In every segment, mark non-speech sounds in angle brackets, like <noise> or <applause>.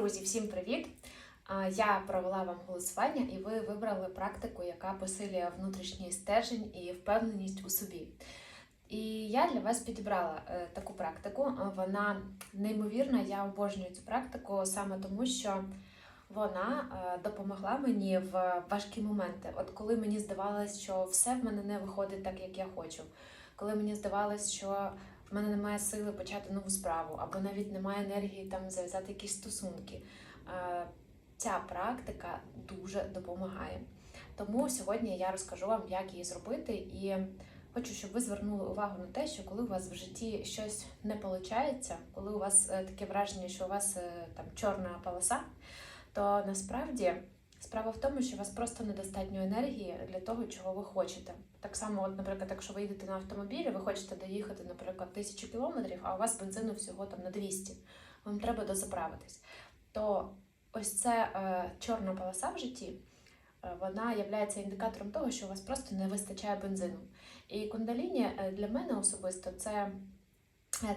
Друзі, всім привіт! Я провела вам голосування, і ви вибрали практику, яка посилює внутрішній стержень і впевненість у собі. І я для вас підібрала е, таку практику. Вона неймовірна, я обожнюю цю практику саме тому, що вона е, допомогла мені в важкі моменти. От коли мені здавалось, що все в мене не виходить так, як я хочу, коли мені здавалось, що в мене немає сили почати нову справу, або навіть немає енергії там зав'язати якісь стосунки. Е, Ця практика дуже допомагає. Тому сьогодні я розкажу вам, як її зробити, і хочу, щоб ви звернули увагу на те, що коли у вас в житті щось не виходить, коли у вас е, таке враження, що у вас е, там чорна полоса, то насправді справа в тому, що у вас просто недостатньо енергії для того, чого ви хочете. Так само, от, наприклад, якщо ви їдете на автомобілі, ви хочете доїхати, наприклад, тисячу кілометрів, а у вас бензину всього там на 200, вам треба дозаправитись. То ось ця е, чорна полоса в житті, е, вона є індикатором того, що у вас просто не вистачає бензину. І кундаліні е, для мене особисто це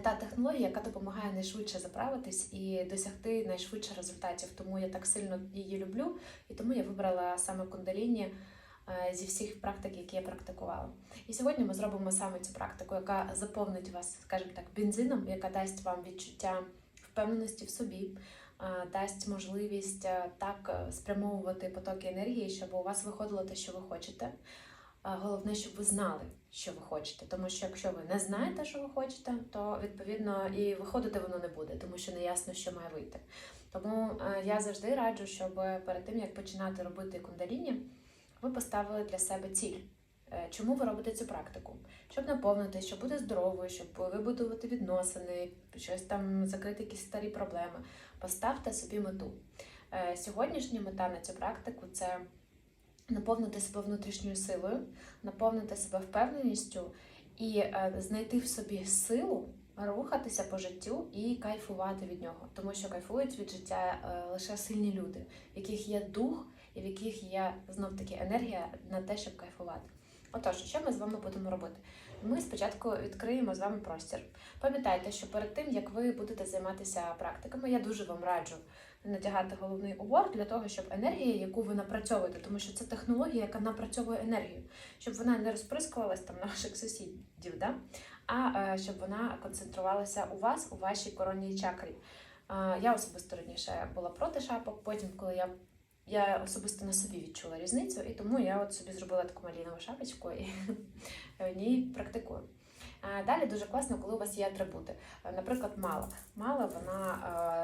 та технологія, яка допомагає найшвидше заправитись і досягти найшвидше результатів. Тому я так сильно її люблю, і тому я вибрала саме кундаліні е, зі всіх практик, які я практикувала. І сьогодні ми зробимо саме цю практику, яка заповнить вас, скажімо так, бензином, яка дасть вам відчуття впевненості в собі, е, дасть можливість е, так е, спрямовувати потоки енергії, щоб у вас виходило те, що ви хочете. Головне, щоб ви знали, що ви хочете. Тому що якщо ви не знаєте, що ви хочете, то відповідно і виходити воно не буде, тому що не ясно, що має вийти. Тому е, я завжди раджу, щоб перед тим як починати робити кундаліні, ви поставили для себе ціль. Е, Чому ви робите цю практику? Щоб наповнити, щоб бути здоровою, щоб вибудувати відносини, щось там закрити якісь старі проблеми. Поставте собі мету. Е, Сьогоднішня мета на цю практику це наповнити себе внутрішньою силою, наповнити себе впевненістю і е, знайти в собі силу рухатися по життю і кайфувати від нього. Тому що кайфують від життя е, лише сильні люди, в яких є дух і в яких є знов таки енергія на те, щоб кайфувати. Отож, що ми з вами будемо робити? Ми спочатку відкриємо з вами простір. Пам'ятайте, що перед тим як ви будете займатися практиками, я дуже вам раджу надягати головний убор для того, щоб енергія, яку ви напрацьовуєте, тому що це технологія, яка напрацьовує енергію, щоб вона не розприскувалась там на ваших сусідів, да? а е, щоб вона концентрувалася у вас, у вашій коронній чакрі. Е, Я особисто раніше була проти шапок, потім, коли я я особисто на собі відчула різницю, і тому я от собі зробила таку малінову шапочку і <laughs> в ній практикую. Далі дуже класно, коли у вас є атрибути. Е, Наприклад, мала. Мала вона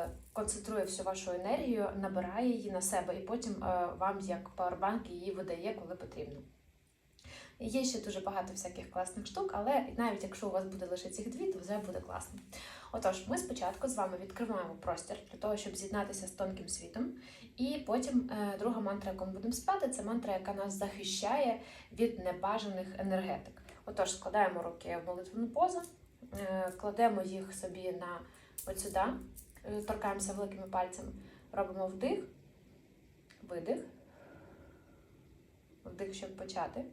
е, концентрує всю вашу енергію, набирає її на себе, і потім е, вам як пауербанк її видає, коли потрібно. Є ще дуже багато всяких класних штук, але навіть якщо у вас буде лише цих дві, то вже буде класно. Отож, ми спочатку з вами відкриваємо простір для того, щоб з'єднатися з тонким світом. І потім друга мантра, яку ми будемо спати, це мантра, яка нас захищає від небажаних енергетик. Отож, складаємо руки в молитвену позу, е, кладемо їх собі на от сюди, е, торкаємося великими пальцями, робимо вдих, видих, вдих, щоб почати.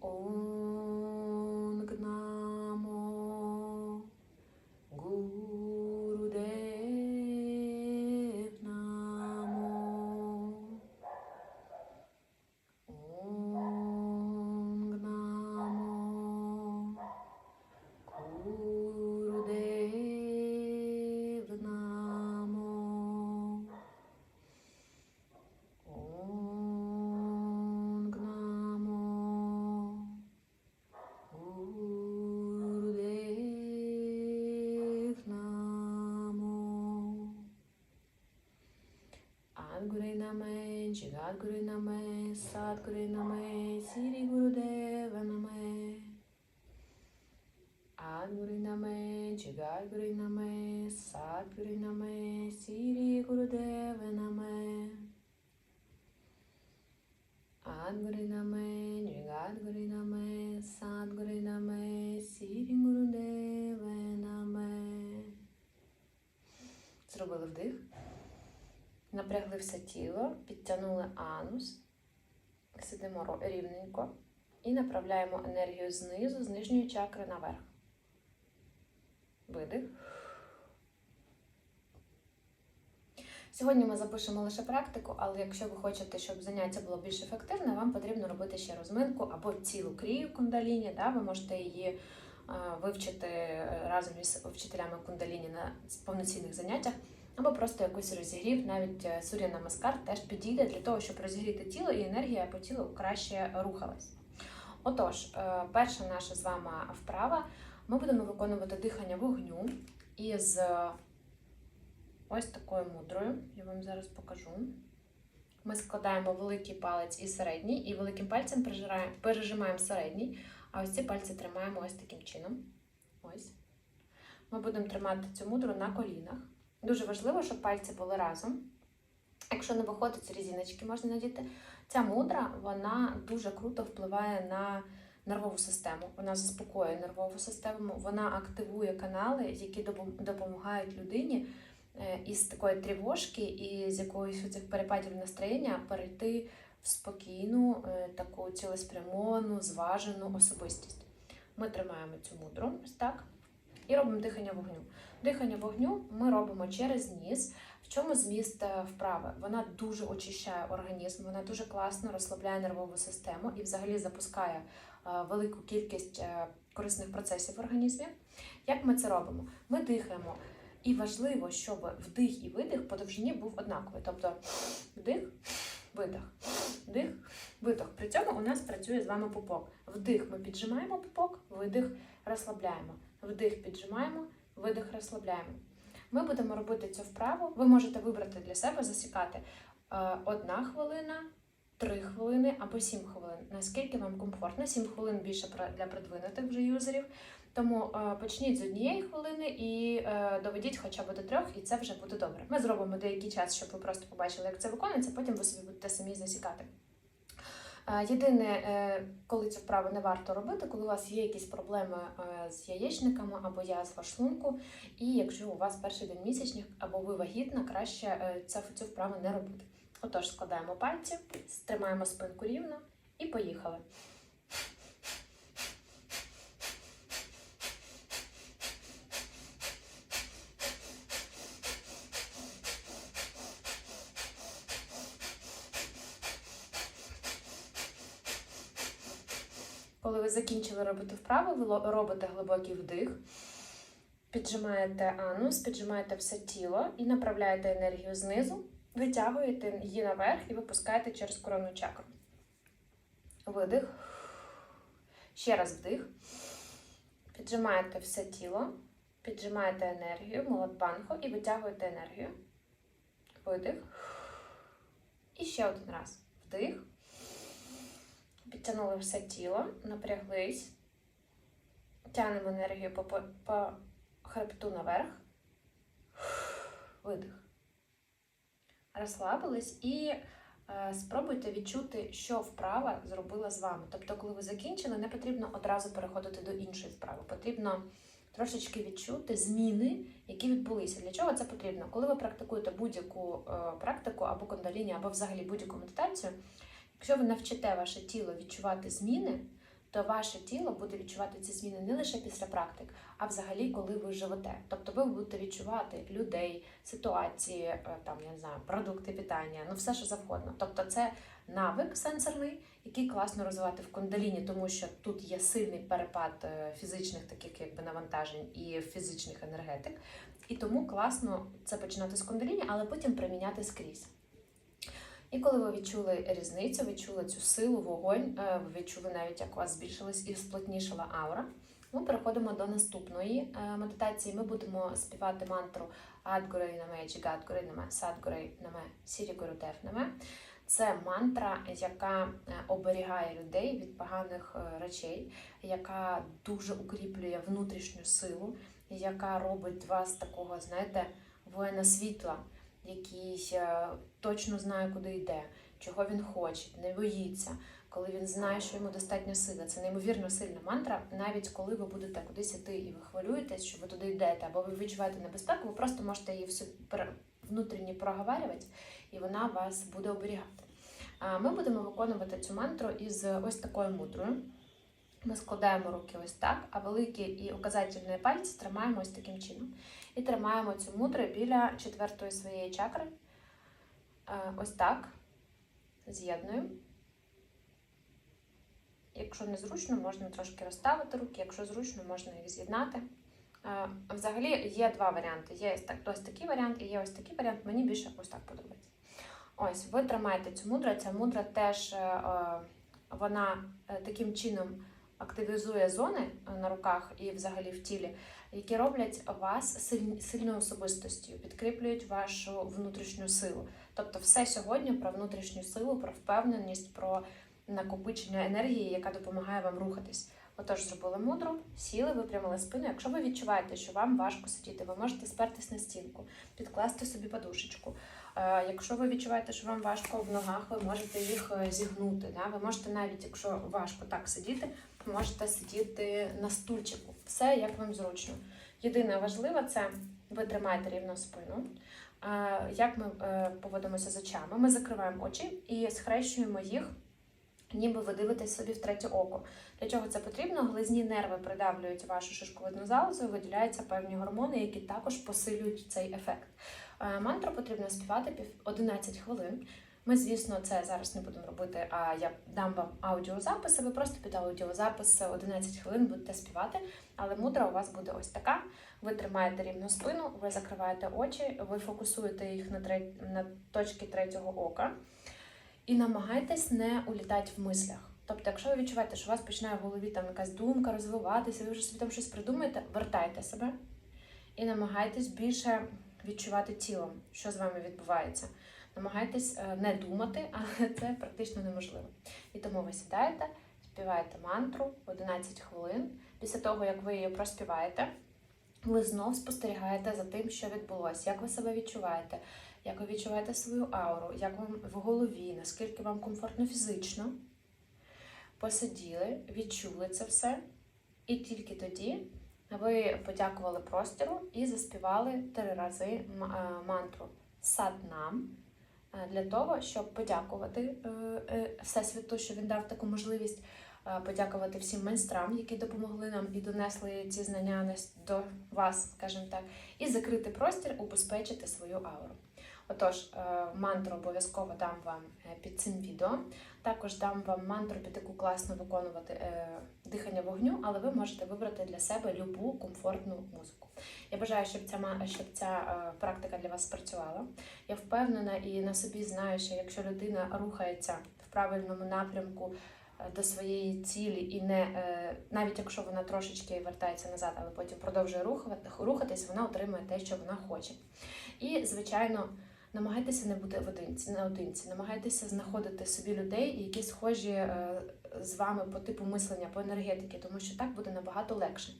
Онг Сири наме. Зробили вдих. Напрягли все тіло, підтягнули анус. Сидимо рівненько і направляємо енергію знизу, з нижньої чакри наверх. Видих. Сьогодні ми запишемо лише практику, але якщо ви хочете, щоб заняття було більш ефективне, вам потрібно робити ще розминку або цілу крію кундаліні. Да? Ви можете її е, вивчити разом із вчителями кундаліні на повноцінних заняттях, або просто якийсь розігрів, навіть е, суря намаскар теж підійде для того, щоб розігріти тіло і енергія по тілу краще рухалась. Отож, е, перша наша з вами вправа. Ми будемо виконувати дихання вогню із е, ось такою мудрою. Я вам зараз покажу. Ми складаємо великий палець і середній, і великим пальцем пережимаємо середній, а ось ці пальці тримаємо ось таким чином. Ось. Ми будемо тримати цю мудру на колінах. Дуже важливо, щоб пальці були разом. Якщо не виходить, різіночки можна надіти. Ця мудра вона дуже круто впливає на нервову систему. Вона заспокоює нервову систему, вона активує канали, які допомагають людині е, із такої тривожки і з якоїсь цих перепадів настроєння перейти в спокійну, е, таку цілеспрямовану, зважену особистість. Ми тримаємо цю мудру так і робимо дихання вогню. Дихання вогню ми робимо через ніс. В чому зміст е, вправи? Вона дуже очищає організм, вона дуже класно розслабляє нервову систему і взагалі запускає е, велику кількість е, корисних процесів в організмі. Як ми це робимо? Ми дихаємо. І важливо, щоб вдих і видих по довжині був однаковий. Тобто вдих, видих, вдих, видих. При цьому у нас працює з вами пупок. Вдих ми піджимаємо пупок, видих розслабляємо. Вдих піджимаємо, видих розслабляємо. Ми будемо робити цю вправу. Ви можете вибрати для себе, засікати е, одна хвилина, три хвилини або сім хвилин. Наскільки вам комфортно? Сім хвилин більше для продвинутих вже юзерів. Тому е, почніть з однієї хвилини і е, доведіть хоча б до трьох, і це вже буде добре. Ми зробимо деякий час, щоб ви просто побачили, як це виконується, потім ви собі будете самі засікати. Єдине, е, коли цю вправу не варто робити, коли у вас є якісь проблеми е, з яєчниками або язва шлунку, і якщо у вас перший день місячних або ви вагітна, краще е, цю вправу не робити. Отож, складаємо пальці, стримаємо спинку рівно і поїхали. Коли ви закінчили робити вправу, ви робите глибокий вдих, піджимаєте анус, піджимаєте все тіло і направляєте енергію знизу, витягуєте її наверх і випускаєте через коронну чакру. Видих. Ще раз вдих. Піджимаєте все тіло, піджимаєте енергію, молотбанхо і витягуєте енергію. Видих. І ще один раз. Вдих. Підтягнули все тіло, напряглись. Тягнемо енергію по, по, по хребту наверх. Видих. Розслабились і е, спробуйте відчути, що вправа зробила з вами. Тобто, коли ви закінчили, не потрібно одразу переходити до іншої вправи. Потрібно трошечки відчути зміни, які відбулися. Для чого це потрібно? Коли ви практикуєте будь-яку е, практику або кундаліні, або взагалі будь-яку медитацію, Якщо ви навчите ваше тіло відчувати зміни, то ваше тіло буде відчувати ці зміни не лише після практик, а взагалі, коли ви живете. Тобто ви будете відчувати людей, ситуації, е, там я не знаю, продукти питання, ну все, що завгодно. Тобто, це навик сенсорний, який класно розвивати в кундаліні, тому що тут є сильний перепад е, фізичних таких якби навантажень і фізичних енергетик. І тому класно це починати з кундаліні, але потім приміняти скрізь. І коли ви відчули різницю, відчули цю силу, вогонь, е, ви відчули навіть, як у вас збільшилась і сплотнішала аура. Ми переходимо до наступної е, медитації. Ми будемо співати мантру Адгурей наме, Джигадгурей наме, Садгурей наме, Сірігуру Дев наме. Це мантра, яка е, оберігає людей від поганих речей, яка дуже укріплює внутрішню силу, яка робить вас такого, знаєте, воїна світла, який е, точно знає, куди йде, чого він хоче, не боїться, коли він знає, що йому достатньо сили. Це неймовірно сильна мантра. Навіть коли ви будете кудись іти і ви хвилюєтесь, що ви туди йдете, або ви відчуваєте небезпеку, ви просто можете її внутрішньо проговарювати, і вона вас буде оберігати. А Ми будемо виконувати цю мантру із ось такою мудрою. Ми складаємо руки ось так, а великі і указательні пальці тримаємо ось таким чином. І тримаємо цю мудру біля четвертої своєї чакри. Е, Ось так. З'єднуємо. Якщо не зручно, можна трошки розставити руки, якщо зручно, можна їх з'єднати. Е, Взагалі є два варіанти. Є ось такий варіант і є ось такий варіант. Мені більше ось так подобається. Ось, ви тримаєте цю мудру. Ця мудра теж е, вона таким чином активізує зони е, на руках і взагалі в тілі, які роблять вас сильною особистостю, підкріплюють вашу внутрішню силу. Тобто, все сьогодні про внутрішню силу, про впевненість, про накопичення енергії, яка допомагає вам рухатись. Отож, зробили мудру, сіли, випрямили спину. Якщо ви відчуваєте, що вам важко сидіти, ви можете спертись на стінку, підкласти собі подушечку. Е, Якщо ви відчуваєте, що вам важко в ногах, ви можете їх е, зігнути. Ви можете навіть, якщо важко так сидіти, можете сидіти на стульчику. Все як вам зручно. Єдине важливе це ви тримаєте рівно спину. Як ми е, поводимося з очами? Ми закриваємо очі і схрещуємо їх, ніби ви дивитесь собі в третє око. Для чого це потрібно? Глизні нерви придавлюють вашу шишковидну залозу, і виділяються певні гормони, які також посилюють цей ефект. Е, Мантру потрібно співати пів 11 хвилин. Ми, звісно, це зараз не будемо робити, а я дам вам аудіозапис, а ви просто під аудіозапис 11 хвилин будете співати, але мудра у вас буде ось така. Ви тримаєте рівну спину, ви закриваєте очі, ви фокусуєте їх на, треть, на точки третього ока і намагайтесь не улітати в мислях. Тобто, якщо ви відчуваєте, що у вас починає в голові там якась думка розвиватися, ви вже собі там щось придумаєте, вертайте себе і намагайтесь більше відчувати тілом, що з вами відбувається. Намагайтесь е, не думати, <laughs> але це практично неможливо. І тому ви сідаєте, співаєте мантру 11 хвилин. Після того, як ви її проспіваєте, ви знов спостерігаєте за тим, що відбулося, як ви себе відчуваєте, як ви відчуваєте свою ауру, як вам в голові, наскільки вам комфортно фізично. Посиділи, відчули це все, і тільки тоді ви подякували простіру і заспівали три рази е, мантру Саднам для того, щоб подякувати е, е, Всесвіту, що він дав таку можливість, е, подякувати всім майстрам, які допомогли нам і донесли ці знання до вас, скажімо так, і закрити простір, убезпечити свою ауру. Отож, е, мантру обов'язково дам вам е, під цим відео. Також дам вам мантру, під яку класно виконувати е, дихання вогню, але ви можете вибрати для себе любу комфортну музику. Я бажаю, щоб ця щоб ця практика для вас спрацювала. Я впевнена і на собі знаю, що якщо людина рухається в правильному напрямку до своєї цілі, і не навіть якщо вона трошечки вертається назад, але потім продовжує рухатись, вона отримує те, що вона хоче. І, звичайно, намагайтеся не бути одинці, наодинці, намагайтеся знаходити собі людей, які схожі е, з вами по типу мислення, по енергетики, тому що так буде набагато легше.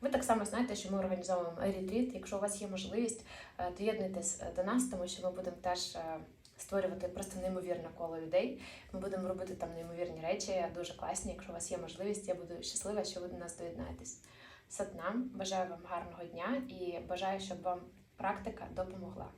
Ви так само знаєте, що ми організовуємо ретріт. Якщо у вас є можливість, е, доєднуйтесь до нас, тому що ми будемо теж е, створювати просто неймовірне коло людей. Ми будемо робити там неймовірні речі, дуже класні. Якщо у вас є можливість, я буду щаслива, що ви до нас доєднаєтесь. Сатнам, бажаю вам гарного дня і бажаю, щоб вам практика допомогла.